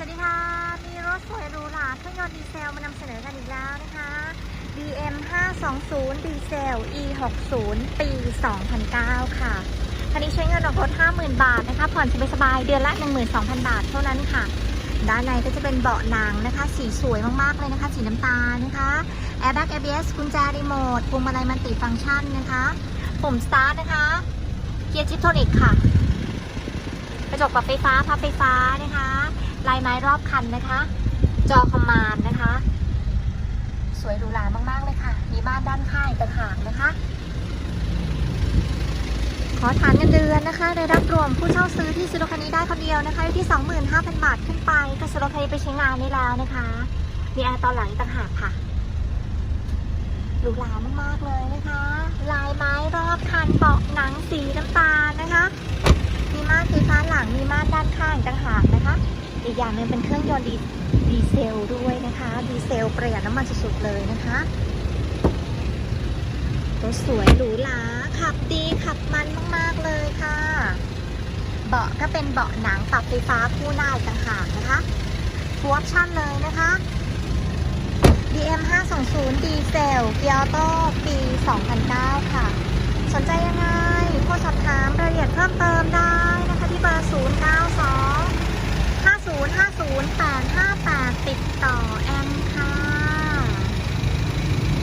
สวัสดีค่ะ มีรถสวยหรูหราเครื่องยนต์ดีเซลมานำเสนอกันอีกแล้วนะคะ BM 520 ดีเซล E 60ปี 2009 ค่ะ คันนี้ใช้เงินออกรถ 50,000 บาทนะคะ ผ่อนสบายๆเดือนละ 12,000 บาทเท่านั้นค่ะ ด้านในก็จะเป็นเบาะหนังนะคะ สีสวยมากๆเลยนะคะ สีน้ำตาลนะคะ Airbag ABS กุญแจรีโมทพวงมาลัยมันติฟังก์ชันนะคะปุ่มสตาร์ทนะคะเกียร์จิปโทนิกค่ะ กระจกปรับไฟฟ้าพับไฟฟ้านะคะ ม้รอบคันนะคะ จอคอมมานนะคะ สวยหรูหรามาก ๆ เลยค่ะ มีบ้านด้านข้างอีกต่างหากนะคะ ขอฐานเงินเดือนนะคะได้รับรวมผู้เช่าซื้อที่ซื้อรถคันนี้ได้คนเดียวนะคะอยู่ที่ 25,000 บาทขึ้นไปก็ซื้อรถคันนี้ไปใช้งานได้แล้วนะคะ มีแอร์ตอนหลังต่างหากค่ะหรูหรามากๆเลยนะคะ ลายไม้รอบคันเบาะหนังสีน้ำตาลนะคะ มีม่านไฟฟ้าหลังมีม่านด้านข้างอีกต่างหาก อีกอย่างหนึ่งเป็นเครื่องยนต์ดีดีเซลด้วยนะคะ ดีเซลประหยัดน้ำมันสุดๆเลยนะคะรถสวยหรูหราขับดีขับมันมากๆเลยค่ะ เบาะก็เป็นเบาะหนังปรับไฟฟ้าคู่หน้าอีกต่างหากนะคะฟูออปชั่นเลยนะคะ DM 520ดีเซลเกียร์โต้ปี 2009 ค่ะ